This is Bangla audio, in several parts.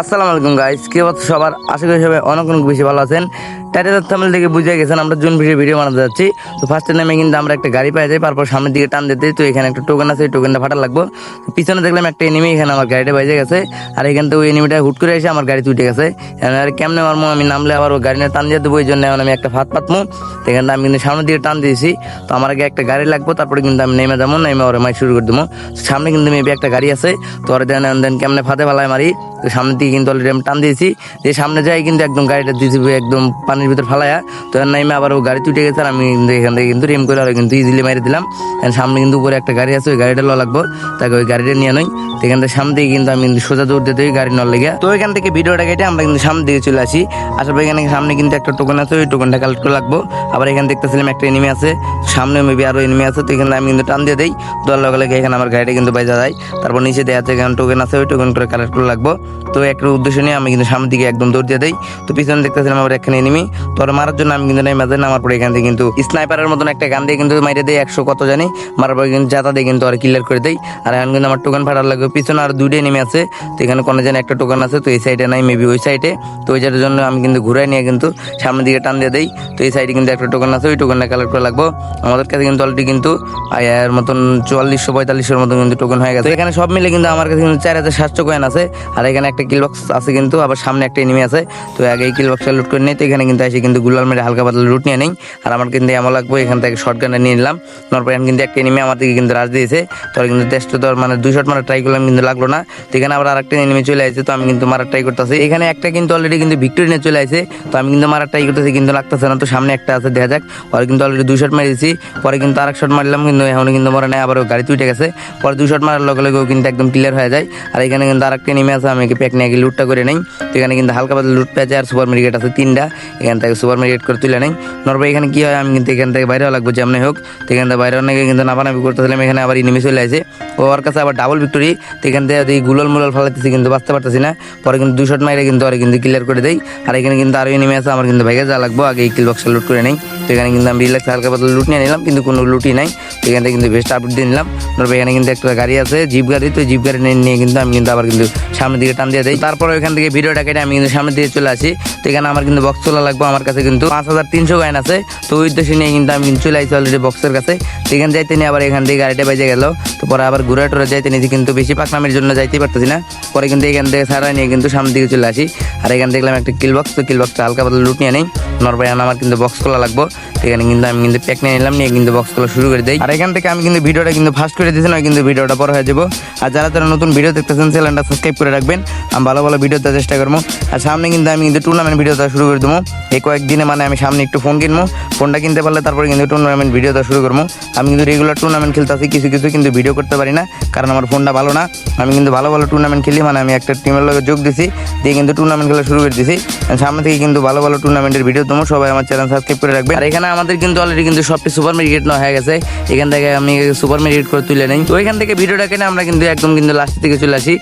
আসসালামু আলাইকুম গাইস কি অবস্থা সবার? আশা করি সবাই অনেক অনেক বেশি ভালো আছেন। টাইটেল থামেল থেকে বুঝে গেছেন আমরা জুন ভিডিও ভিডিও বানাতে যাচ্ছি। তো ফার্স্টে নেমে কিন্তু আমরা একটা গাড়ি পাই যাই তারপর সামনের দিকে টান দিতে তো এখানে একটা টোকেন আছে টোকেনটা ফাটা লাগবো। পিছনে দেখলাম একটা এনিমি এখানে আমার গাড়িটা বাইজে গেছে। আর এখান থেকে ওই এনিমিটা হুট করে এসে আমার গাড়ি উঠে গেছে। আর কেমনে মারমো, আমি নামলে আবার ওই গাড়ি টান দিয়ে দেবো ওই জন্য আমি একটা ফাত পাতমু। তো এখানে আমি কিন্তু সামনের দিকে টান দিয়েছি। তো আমার আগে একটা গাড়ি লাগবো, তারপরে কিন্তু আমি নেমে যাব, নেমে ওরে মাই শুরু করে দেবো। সামনে কিন্তু মেবি একটা গাড়ি আছে। তো ওরা দেন দেন কেমনে ফাতে ফেলায় মারি। তো সামনের দিকে কিন্তু অলরেডি আমি টান দিয়েছি। যে সামনে যাই কিন্তু একদম গাড়িটা দিয়েছি একদম পানির ভিতর ফালায়া তো এর নাইমে আবার ও গাড়ি তুটে গেছে আর আমি কিন্তু এখান থেকে কিন্তু রেম করে আর কিন্তু ইজিলি মেরে দিলাম। সামনে কিন্তু উপরে একটা গাড়ি আছে, ওই গাড়িটা লো লাগবো। তাকে ওই গাড়িটা নিয়ে নই তো এখান থেকে সামনে কিন্তু আমি কিন্তু সোজা দৌড় দিতে গাড়ি নল লেগে। তো এখান থেকে ভিডিওটা কেটে আমরা কিন্তু সামনে দিকে চলে আসি। আসার পর এখানে সামনে কিন্তু একটা টোকেন আছে, ওই টোকেনটা কালেক্ট করে লাগবো। আবার এখানে দেখতেছিলাম একটা এনিমি আছে। সামনে মেবি আরও এনিমি আছে, তো এখানে আমি কিন্তু টান দিয়ে দিই। দোয়ার লগে লগে এখানে আমার গাড়িটা কিন্তু বাইজা যায়। তারপর নিচে দেওয়া আছে এখানে টোকেন আছে, ওই টোকেন করে কালেক্ট করে লাগবো। তো একটা উদ্দেশ্য নিয়ে আমি কিন্তু সামনের দিকে একদম দৌড় দিয়ে দেই। তো পিছনে দেখতেছিলাম আবার এখানে এনিমি তো মারার জন্য আমি কিন্তু নেমে যাই নামার পরে এখান থেকে কিন্তু স্নাইপারের মতন একটা গান দিয়ে কিন্তু মাইরে দেয় একশো কত জানি, মারার পরে কিন্তু জাতা দিয়ে কিন্তু আর ক্লিয়ার করে দেই। আর এখন কিন্তু আমার টোকেন ফাটার লাগবে, পিছনে আর দুইটাই নেমে আছে। তো এখানে কোনো যেন একটা টোকেন আছে, তো এই সাইডে নাই মেবি ওই সাইডে তো ওই জায়গার জন্য আমি কিন্তু ঘুরে নিয়ে কিন্তু সামনের দিকে টান দিয়ে দেই। তো এই সাইডে কিন্তু একটা টোকেন আছে, ওই টোকেনটা কালেক্ট করে লাগবো। আমাদের কাছে কিন্তু অলরেডি কিন্তু আয়ার মতন চুয়াল্লিশশো পঁয়তাল্লিশের মতন কিন্তু টোকেন হয়ে গেছে। এখানে সব মিলে কিন্তু আমার কাছে কিন্তু চার হাজার সাতশো কয়েন আছে। আর এখানে একটা কিল বক্স আছে কিন্তু, আবার সামনে একটা এনিমি আছে। তো আগে এই কিল বক্সটা লুট করে নেই, তো এখানে কিন্তু এসে কিন্তু গুলাল মেরে হালকা পাতলা লুট নিয়ে নেই। আর আমার কিন্তু এমন লাগবে, এখান থেকে শর্ট গানটা নিয়ে নিলাম। নরপর এখন কিন্তু একটা এনিমি আমার দিকে কিন্তু রাজ দিয়েছে। তো কিন্তু টেস্ট তো মানে দুই শট মারা ট্রাই করলাম কিন্তু লাগল না। তো এখানে আবার আরেকটা এনিমি চলে আসছে, তো আমি কিন্তু মারার ট্রাই করতেছি। এখানে একটা কিন্তু অলরেডি কিন্তু ভিক্টোরি নিয়ে চলে আসে তো আমি কিন্তু মারার ট্রাই করতেছি কিন্তু লাগতেছে না। তো সামনে একটা আছে, দেখা যাক। পরে কিন্তু অলরেডি দুই শট মেরেছি। পরে কিন্তু আরেক শট মারলাম কিন্তু এখন কিন্তু মরে নাই আবার গাড়ি উঠে গেছে। পরে দুই শট মারার লগে লগে ও কিন্তু একদম ক্লিয়ার হয়ে যায়। আর এখানে কিন্তু আরেকটা নেমে আছে, আমি প্যাক নিয়ে লুটটা করে নেই। তো এখানে কিন্তু হালকা পাতলা লুট পেয়েছে, আর সুপার মার্কেট আছে তিনটা। এখান থেকে সুপার মার্কেট করে তুলে নেই। নর্মাল এখানে কি হয়? আমি কিন্তু এখান থেকে বাইরেও লাগবো যেমনি হোক। এখান থেকে বাইরে অনেকে কিন্তু নাপানাপি করতেছিলাম এখানে আবার ইনিমি চলে আসে। ওর কাছে আবার ডাবল ভিক্টোরি এখান থেকে গুলল মুলল ফালাইতেছি কিন্তু বাঁচতে পারতেছি না। পরে কিন্তু দুই শট মাইরে কিন্তু আর কিন্তু ক্লিয়ার করে দেই। আর এখানে কিন্তু আরও ইনিমি আছে, আমার কিন্তু ভাইগে যা লাগবো, আগে কিল বক্সটা লুট করে নেই। তো এখানে কিন্তু আমি রিল্যাক্স হালকা পাতলা লুট নিয়ে নিলাম, কিন্তু কোনো লুটই নাই। এখান থেকে কিন্তু বেস্ট আপডেট দিয়ে নিলাম। তারপর এখানে কিন্তু একটা গাড়ি আছে জিপ গাড়ি, তো জিপ গাড়ি নিয়ে কিন্তু আমি কিন্তু আবার কিন্তু সামনের দিকে টান দিয়ে দিই। তারপর ওইখান থেকে ভিডিওটা কেটে আমি কিন্তু সামনের দিকে চলে আসি। তো এখানে আমার কিন্তু বক্স তোলা লাগবে, আমার কাছে কিন্তু পাঁচ হাজার তিনশো গাইন আছে। তো ওই উদ্দেশ্যে নিয়ে কিন্তু আমি কিন্তু চলে আসি অলরেডি বক্সের কাছে। তো এখানে যাইতে নিয়ে আবার এখান থেকে গাড়িটা বেজে গেল। তো পরে আবার ঘুরে টুরা যাইতে নিয়েছি কিন্তু বেশি পাকনামের জন্য যাইতে পারতেছি না। পরে কিন্তু এখান থেকে সারা নিয়ে কিন্তু সামনের দিকে চলে আসি। আর এখান দেখলাম একটা কিল বক্স তো কিল বক্সটা হালকা পাতলা লুট নিয়ে নেই। নরবাই আমার কিন্তু বক্স খোলা লাগবো। এখানে কিন্তু আমি কিন্তু প্যাক নিয়ে নিলাম, নিয়ে কিন্তু বক্স খোলা শুরু করে দিই। আর এখান থেকে আমি কিন্তু ভিডিওটা কিন্তু ফাস্ট করে দিয়েছিলাম, কিন্তু ভিডিওটা বড় হয়ে যাব। আর যারা যারা নতুন ভিডিও দেখতেছেন চ্যানেলটা সাবস্ক্রাইব করে রাখবেন। আমি ভালো ভালো ভিডিও দেওয়ার চেষ্টা করব। আর সামনে কিন্তু আমি কিন্তু টুর্নামেন্ট ভিডিও দেওয়া শুরু করে দেবো। এই কয়েকদিনে মানে আমি সামনে একটু ফোন কিনবো। ফোনটা কিনতে পারলে তারপরে কিন্তু টুর্নামেন্ট ভিডিও দেওয়া শুরু করব। আমি কিন্তু রেগুলার টুর্নামেন্ট খেলতেছি কিছু কিছু কিন্তু ভিডিও করতে পারি না, কারণ আমার ফোনটা ভালো না। আমি কিন্তু ভালো ভালো টুর্নামেন্ট খেলি মানে আমি একটা টিমের লগে যোগ দিছি, দিয়ে কিন্তু টুর্নামেন্ট খেলা শুরু করে দিছি। সামনে থেকে কিন্তু ভালো ভালো টুর্নামেন্টের ভিডিও দেবো। সবাই আমার চ্যানেল সাবস্ক্রাইব করে রাখবে আর এখানে আমাদের কিন্তু অলরেডি কিন্তু সবটি সুপার মেরিকেট নেওয়া হয়ে গেছে। এখান থেকে আমি সুপার মেরিকেট করে তুলে নেই। তো এখান থেকে ভিডিওটা কেনে আমরা কিন্তু একদম কিন্তু লাস্ট থেকে চলে আসি।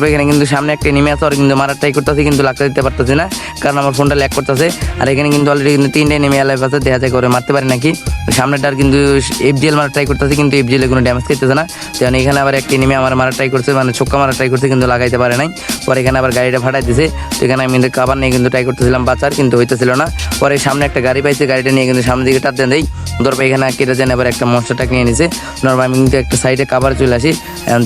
পর এখানে কিন্তু সামনে একটা নেমে আছে কিন্তু মারার ট্রাই করতেছি, কিন্তু লাগতে দিতে পারতেছি না, কারণ আমার ফোনটা ল্যাক করতেছে। আর এখানে কিন্তু অলরেডি কিন্তু তিনটে নেমে লাইফ আছে, দেখা যায় করে মারতে পারি নাকি। সামনেটার কিন্তু এফজিএল মারা ট্রাই করতেছে, কিন্তু এফজিএল কোনো ড্যামেজ খেতেছে না। যেমন এখানে আবার একটা নেমে আমার মারা ট্রাই করছে মানে ছক্কা মারা ট্রাই করছে, কিন্তু লাগাইতে পারে নাই। পরে এখানে আবার গাড়িটা ফাটাই দিছে। তো এখানে আমি কিন্তু কাবার নিয়ে কিন্তু ট্রাই করতেছিলাম বাচ্চার কিন্তু হইতেছিল না। পরে সামনে একটা গাড়ি পাইছে, গাড়িটা নিয়ে কিন্তু সামনের দিকে টাতে দেই। ধরবে এখানে কেটে যেন আবার একটা মশলাটা নিয়ে নিছে। নর্মাল আমি কিন্তু একটা সাইডে কাবার চলে আসি।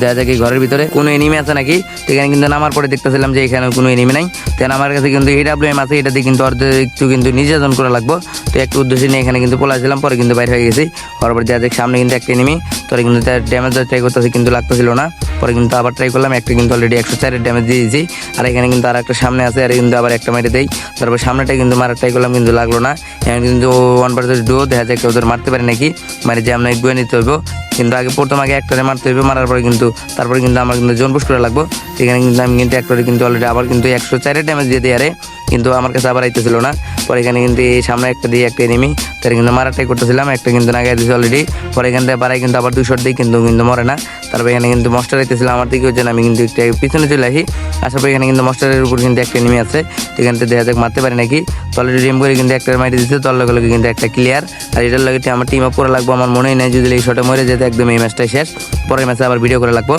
দেখা যায় ঘরের ভিতরে কোনো এনিমি আছে নাকি? এখানে কিন্তু নামার পরে দেখতেছিলাম যে এখানে কোনো এনিমি নাই। তো আমার কাছে কিন্তু এডাব্লিউ এম আছে, এটা দিয়ে কিন্তু অর্ধেক একটু কিন্তু নির্যাতন করা লাগবো। তো একটু উদ্দেশ্যে নিয়ে এখানে কিন্তু পলাইছিলাম পরে কিন্তু বাইরে হয়ে গেছি। পরপর দেখা যাক সামনে কিন্তু একটা এনিমি তোরা কিন্তু তার ড্যামেজ ট্রাই করতেছে কিন্তু লাগতেছিল না। পরে কিন্তু আবার ট্রাই করলাম, একটা কিন্তু অলরেডি একশো চারের ড্যামেজ দিয়ে দিয়েছি। আর এখানে কিন্তু আর একটা সামনে আছে, আর কিন্তু আবার একটা মেরে দেই। তারপর সামনেটা কিন্তু মারার ট্রাই করলাম, কিন্তু লাগল না। এখন কিন্তু ওয়ান পার্সেন্ট ডো দেখা যায়, কেউ ওদের মারতে পারে নাকি মানে যে আমরা এগুয়ে নিতে হইব। কিন্তু আগে প্রথম আগে একটারে মারতে হইবে, মারার পরে কিন্তু, তারপরে কিন্তু আমার কিন্তু জোন পুশ করে লাগবো। এখানে কিন্তু আমি কিন্তু একটারে কিন্তু অলরেডি আবার কিন্তু একশো চারের ড্যামেজ দিয়ে দেয় আরে। কিন্তু আমার কাছে আবার আইতেছিল না। পরে এখানে কিন্তু সামনে একটা দিয়ে একটা এনিমি তার কিন্তু মারাটাই করতেছিলাম, একটা কিন্তু নাগাই দিয়েছি অলরেডি পরে এখান থেকে বাড়াই কিন্তু আবার দুই শট দিই কিন্তু কিন্তু মরে না। তারপর এখানে কিন্তু মস্টার আইতেছিলাম আমার দিকে হচ্ছে আমি কিন্তু একটা পিছনে চলে আসি। আসার পর এখানে কিন্তু মস্টারের উপর কিন্তু একটা এনিমি আছে। এখান থেকে দেখা যাক মারতে পারি নাকি। তো অলরেডি রিম করে কিন্তু একটা মারি দিচ্ছে তোর লগে লগে কিন্তু একটা ক্লিয়ার আর এটার লগে আমার টিম আপ করা লাগবো, আমার মনেই নেই যদি এই শটে মরে যেতে, একদম এই ম্যাচটাই শেষ। পরের ম্যাচে আবার ভিডিও করে লাগবো।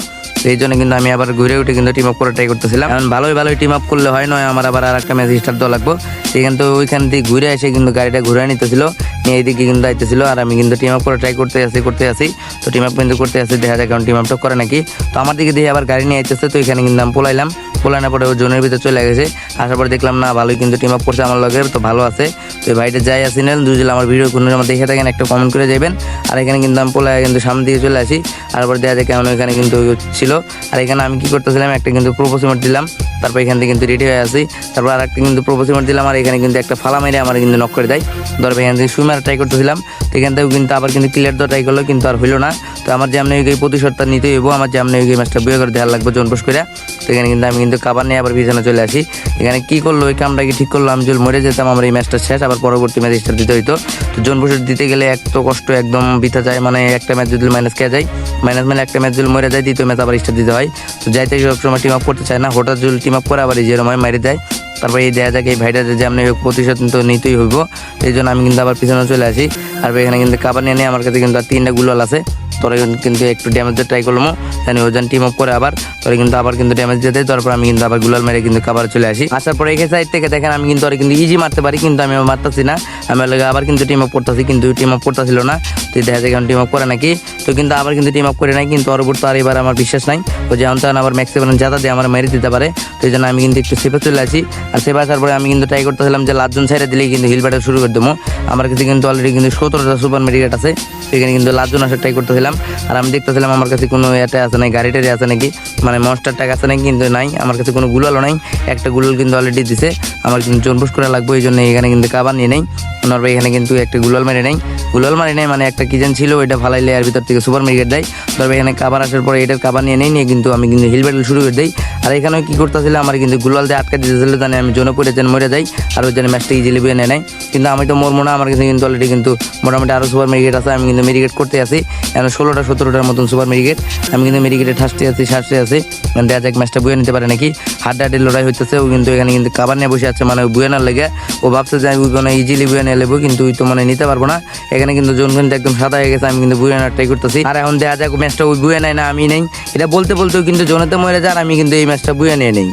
এই জন্য কিন্তু আমি আবার ঘুরে উঠে কিন্তু টিম আপ করে ট্রাই করতেছিলাম। এখন ভালোই ভালোই টিম আপ করলে হয়, নয় আমার আবার আর একটা ম্যাচ স্টার্ট দেওয়া লাগবো। সেখান তো ওইখান থেকে ঘুরে এসে কিন্তু গাড়িটা ঘুরে নিতেছিল, নিয়ে এইদিকে কিন্তু আইতেছিল, আর আমি কিন্তু টিম আপ করে ট্রাই করতে আসি করতে আসি তো টিম আপ কিন্তু করতে আসি দেখা যায় কারণ টিম আপটা করে নাকি। তো আমার দিকে দিয়ে আবার গাড়ি নিয়ে আইতেছে, তো এখানে কিন্তু আমি পোলাইলাম। পোলানোর পরে জোনের ভিতরে চলে গেছে। আসার পরে দেখলাম, না, ভালোই কিন্তু টিম আপ করছে আমার লগে, তো ভালো আছে। তো ভাইটা যাই আসি নেন দুজন আমার ভিডিও কোনো সময় দেখে থাকেন, একটা কমেন্ট করে যাবেন আর এখানে কিন্তু আমি পোলায় কিন্তু সামনে দিকে চলে আসি। আর তারপর দেখা যায় কেমন এখানে কিন্তু ছিল। আর এখানে আমি কি করতেছিলাম, একটা কিন্তু প্রপোজিমেন্ট দিলাম। তারপর এখান থেকে কিন্তু রেডি হয়ে আসি তারপর আর একটা কিন্তু প্রপোজিমেন্ট দিলাম, আর এখানে কিন্তু একটা ফালা মেরে আমার কিন্তু নক করে দেয়। ধরো এখান থেকে সুইমার ট্রাই করতেছিলাম। তো এখান থেকেও কিন্তু আবার কিন্তু ক্লিয়ার দেওয়া ট্রাই করল, কিন্তু আর হইল না। তো আমার যে আপনি এই প্রতিশোধটা নিতে হইব, আমার যে আপনি এই ম্যাচটা বিয়ে করে দেওয়ার লাগবে জনপোষ করে তো এখানে কিন্তু আমি কাবার নিয়ে আবার পিছনে চলে আসি। এখানে কি করল? ওই কামটা কি ঠিক করল? যদি মরে যেতাম, আমার এই ম্যাচটা শেষ, আবার পরবর্তী ম্যাচ স্টার্ট দিতে হইতো। তো জনপোষের দিতে গেলে এক তো কষ্ট, একদম বিতা যায় মানে একটা ম্যাচ যদি মাইনাস খেয়ে যায় মাইনাস মানে একটা ম্যাচ যদি মরে যায়, দ্বিতীয় ম্যাচ আবার স্টার্ট দিতে হয়। তো যাইতে সবসময় টিম আপ করতে চায় না। হঠাৎ যদি টিম আপ করে, আবার এই যেরকম মেরে দেয়, তারপর এই দেখা যাক, এই ভাইটা যে আমি প্রতিশোধ তো নিতেই হইব। এই জন্য আমি কিন্তু আবার পিছনে চলে আসি। আর এখানে কিন্তু কাবার নিয়ে নিয়ে আমার কাছে কিন্তু আর তিনটা গুলাল আছে। তোরা কিন্তু একটু ড্যামেজ দিয়ে ট্রাই করলাম। জানি ওজন টিম আপ করে আবার, তোরা কিন্তু আবার কিন্তু ড্যামেজ দিয়ে দেয়। তারপর আমি কিন্তু আবার গুলাল মেরে কিন্তু কাবার চলে আসি। আসার পরে এই সাইড থেকে দেখেন আমি কিন্তু ওরা কিন্তু ইজি মারতে পারি, কিন্তু আমি মারতেছি না। আমি ওর লাগে আবার কিন্তু টিম আপ করতেছি, কিন্তু টিম আপ করতেছিল না। তো দেখা যায় টিম আপ করে নাকি। তো কিন্তু আবার কিন্তু টিম আপ করে নাই, কিন্তু পরবর্তী আর এবার আমার বিশ্বাস নাই। তো যেমন তখন আবার ম্যাক্সিমাম জাদা দিয়ে আমার মেরে দিতে পারে। তো এই জন্য আমি কিন্তু একটু সেফে চলে আসি। আর সেফে আসার পরে আমি কিন্তু ট্রাই করতেছিলাম যে লাস্টজন সাইডে দিলেই কিন্তু হিল ব্যাটার শুরু করে দেবো। আমার কাছে কিন্তু অলরেডি কিন্তু সতেরোটা সুপার মেডিকেট আছে। সেখানে কিন্তু লাস্টজন আসার ট্রাই করতেছিলাম। আর আমি দেখতেছিলাম আমার কাছে কোনো এটা আছে নাই, গাড়ি টাড়ি আছে নাকি? মানে মনস্টার ট্যাগ আছে নাকি, কিন্তু নাই, আমার কাছে কোনো গুলালও নাই। একটা গুলাল কিন্তু অলরেডি দিছে, আমার কিন্তু জনপুষ করে লাগবে এই জন্য এখানে কিন্তু কাবার নিয়ে নেই। নর্বে এখানে কিন্তু একটা গুলাল মেরে নেই। গুলাল মারি নেই মানে একটা কিচেন ছিল, ওইটা ফালাইলে আর ভিতর থেকে সুপার মার্কেট দেয়। তবে এখানে কাবার আসার পরে এটার কাবার নিয়ে নেই, নিয়ে কিন্তু আমি কিন্তু হিল ব্যাটেল শুরু করে দিই। আর এখানে কি করতেছিল, আমার কিন্তু গুলাল দিয়ে আটকা দিতেছিল, জানি আমি জোনে পড়ে যেন মরে যাই, আর ওই জন্য ম্যাচটা ইজিলি বিয়ে নেয় নাই। কিন্তু আমি তো মরবো না, আমার কাছে কিন্তু অলরেডি কিন্তু মোটামুটি আরও সুপার মেডিকেট আছে, আমি কিন্তু মেডিকেট করতে আসি এখন ষোলোটা, সতেরোটার মতন সুপার মেডিকেট আমি কিন্তু মেডিকেটে ঠাসতে আছি শাসতে আছি। মানে যাক ম্যাচটা বুয়ে নিতে পারে নাকি? হাড্ডাহাড্ডি লড়াই হইতেছে, ও কিন্তু এখানে কিন্তু কাবার নিয়ে বসে আছে মানে বুয়ে না লেগে। ও ভাবছে যে আমি কোনো ইজিলি বুয়ে নিয়ে নেব কিন্তু ওই তো মানে নিতে পারব না। এখানে কিন্তু জোন কিন্তু একদম সাদা হয়ে গেছে, আমি কিন্তু বুয়ে নেওয়ার ট্রাই করতেছি। আর এখন দেখা যাক ম্যাচটা ওই বুয়ে নেয় না, আমি নেই। এটা বলতে বলতেও কিন্তু জোনেতে মরে যায়, আর আমি কিন্তু এই ম্যাচটা বুয়ে নিয়ে নেই।